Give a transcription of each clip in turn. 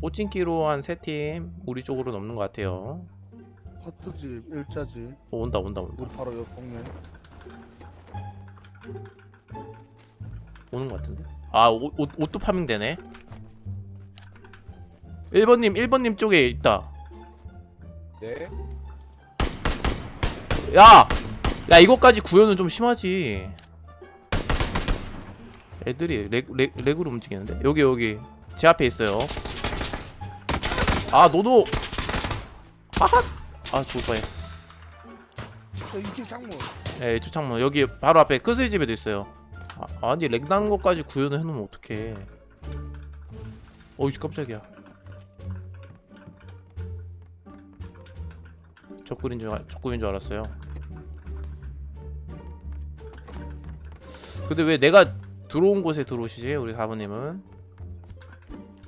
포칭키로 한 세 팀 우리 쪽으로 넘는 것 같아요. 하트집 일자집 어, 온다 온다 온다 우리 바로 옆 동네 오는 것 같은데. 아 옷, 옷 옷도 파밍 되네. 1번님 1번님 쪽에 있다. 네? 야! 야 이거까지 구현은 좀 심하지 애들이 렉, 렉, 렉으로 움직이는데? 여기 여기 제 앞에 있어요 아 노노 하하. 아 죽을 뻔했어. 저 2층 창문. 예 주창문. 여기 바로 앞에 끝의 집에도 있어요. 아, 아니 렉 나는 것까지 구현을 해놓으면 어떡해. 어이 깜짝이야. 적군인 줄, 알- 적군인 줄 알았어요. 근데 왜 내가 들어온 곳에 들어오시지 우리 사부님은?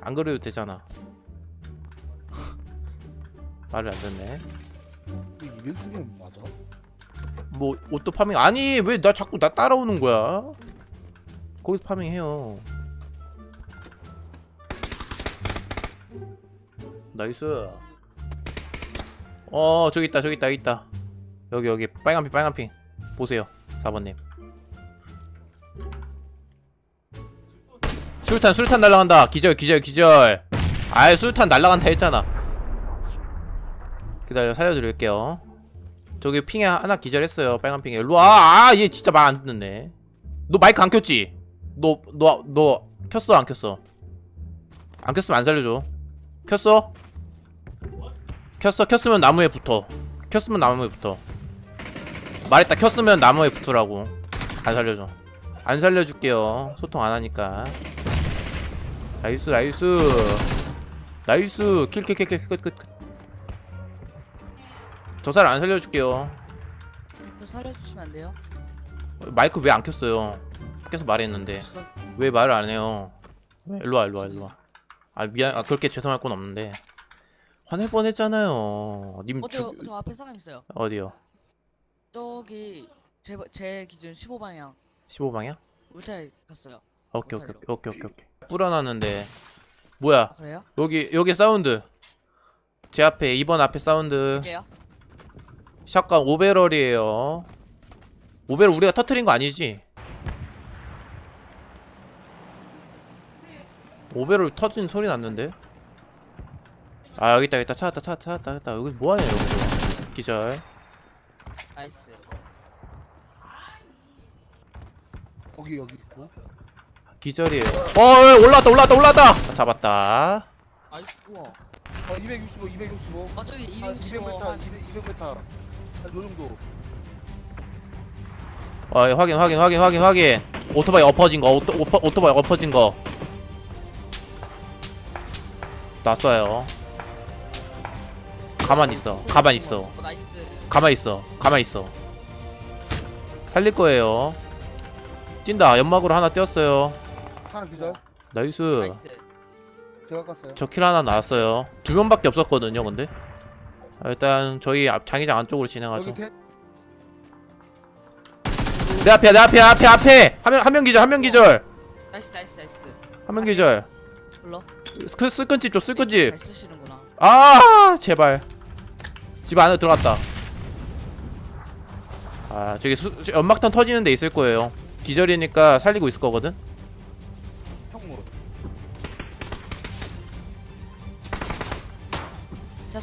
안 그래도 되잖아 말을 안 듣네. 이 이벤트 게임 맞아? 뭐 옷도 파밍 아니 왜 나 자꾸 나 따라오는 거야? 거기서 파밍해요. 나이스. 어 저기 있다 저기 있다 여기 있다. 여기 여기. 빨간 핑 빨간 핑 보세요 4번님. 술탄 술탄 날라간다. 기절 기절 기절. 아이 술탄 날라간다 했잖아 기다려 살려드릴게요. 저기 핑에 하나 기절했어요 빨간 핑에. 일로 와 아얘 진짜 말 안 듣네 너 마이크 안 켰지? 너 너 너 켰어 안 켰어? 안 켰으면 안 살려줘. 켰어? 켰어 켰으면 나무에 붙어. 켰으면 나무에 붙어. 말했다 켰으면 나무에 붙으라고. 안 살려줘. 안 살려줄게요. 소통 안 하니까. 나이스 나이스. 나이스. 킬킬킬킬끝끝끝 저 사람 안 살려줄게요 저 살려주시면 안 돼요? 마이크 왜 안 켰어요 계속 말했는데 저- 왜 말을 안 해요 왜? 일로 와 일로 와 일로 와 아 미안 아 그렇게 죄송할 건 없는데 화낼 뻔했잖아요 님 어, 저, 죽- 저 앞에 사람 있어요. 어디요 저기 제, 제 기준 15방향 15방향? 울타리 갔어요. 오케이 오케이 오타리로. 오케이 오케이 오케이 뿌려놨는데 뭐야 아, 그래요? 여기 여기 사운드 제 앞에 2번 앞에 사운드 할게요. 샷건 오베럴이에요 오베럴 우리가 터트린 거 아니지? 오베럴 터진 소리 났는데 아 여기 있다 여기 있다 찾았다 찾았다 찾았다 찾았다 여기 뭐하냐 여기서 기절 나이스. 거기 여기 있고 기절이에요 어 예, 올라왔다 올라왔다 올라왔다 잡았다 나이스. 우와. 어 265, 265 어, 저기 아, 265. 200m, 한- 200, 200m 한요 정도 어 예, 확인 확인 확인 확인 확인. 오토바이 엎어진 거 오토, 오퍼, 오토바이 엎어진 거. 놨어요. 가만 있어. 가만 있어. 어, 나이스. 가만 있어. 가만 있어. 살릴 거예요. 뛴다. 연막으로 하나 띄었어요. 하나 기절. 나이스. 나이스. 제가 깠어요. 저 킬 하나 나왔어요. 두 명밖에 없었거든요 근데. 아, 일단 저희 앞 장기장 안쪽으로 진행하죠. 태... 내 앞에 내 앞에 앞에 앞에! 한명 한 명 기절 한 명 기절! 나이스, 나이스, 나이스. 한 명 기절. 불러? 그 쓸끈집 줘 쓸끈집. 잘 쓰시는구나. 아 제발. 집 안에 들어갔다. 아 저기 수, 저 연막탄 터지는 데 있을 거예요. 기절이니까 살리고 있을 거거든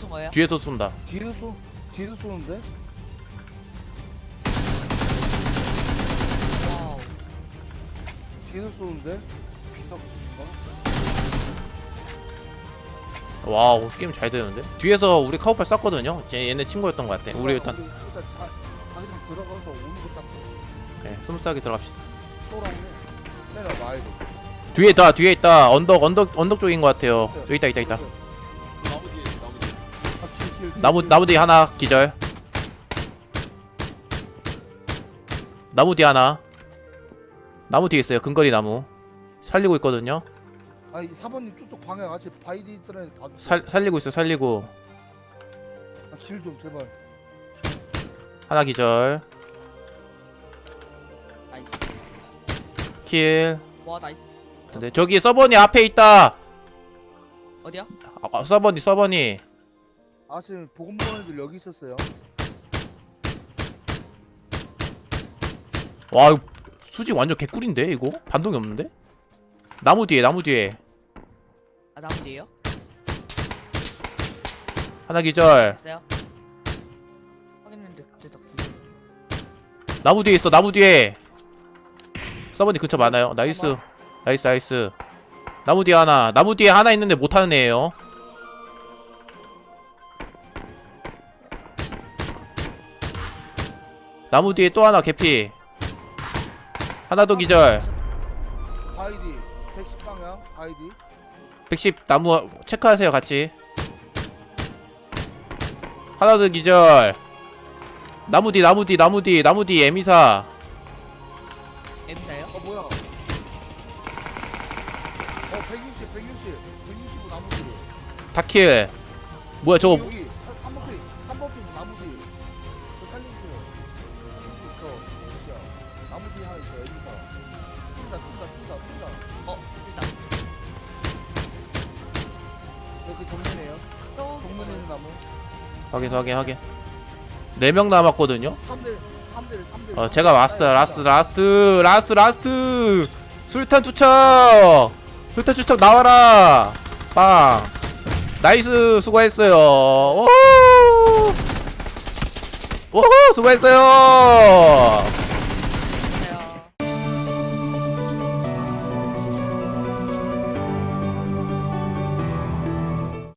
쏜 거예요? 뒤에서 쏜다. 뒤에서 쏘 뒤에서 쏘는데? 와우. 뒤에서 쏘는데? 쏜가? 와우 게임 잘 되는데? 뒤에서 우리 카우팔 쐈거든요? 쟤 얘네 친구였던 것 같아. 우리 일단 일단 자, 자기장 들어가서 오는 거딱 네, 스무스하게 들어갑시다. 쏘라고 내려 말고 뒤에 있다 뒤에 있다. 언덕 언덕 언덕 쪽인 것 같아요. 여기 있다 있다 있다. 킬, 킬, 나무 킬. 나무 뒤 하나 기절. 나무 뒤 하나. 나무 뒤에 있어요. 근거리 나무. 살리고 있거든요. 아니 4번님 저쪽 방향 같이 바이디 있더라 다 주세요 살 살리고 있어. 살리고 아, 길좀 제발 하나 기절. 나이스. 킬. 와 나이스. 네, 저기 서버니 앞에 있다. 어디야? 아, 아, 서버니 서버니. 아침 보금 보는 애들 여기 있었어요 와 이거 수직 완전 개꿀인데 이거 반동이 없는데? 나무 뒤에 나무 뒤에 아 나무 뒤에요? 하나 기절. 됐어요. 확인했는데 됐다. 나무 뒤에 있어 나무 뒤에. 서버니 근처 많아요. 나이스 나이스 나이스. 나무 뒤에 하나 나무 뒤에 하나 있는데 못하는 애예요. 나무 뒤에 또 하나 개피. 하나 더 기절. 바이디 110 방향 바이디. 110 나무 체크하세요 같이. 하나 더 기절. 나무 뒤 나무 뒤 나무 뒤 나무 뒤 에미사. 에비사예요? 어 뭐야? 어 160 160 165 나무 뒤 타킬. 뭐야 저거 여기 확인 확인 확인. 4명 남았거든요? 3대 3대 3대 어 제가 라스트 라스트 라스트 라스트 라스트! 술탄 투척! 술탄 투척 나와라! 빵! 나이스! 수고했어요. 오호! 오호! 수고했어요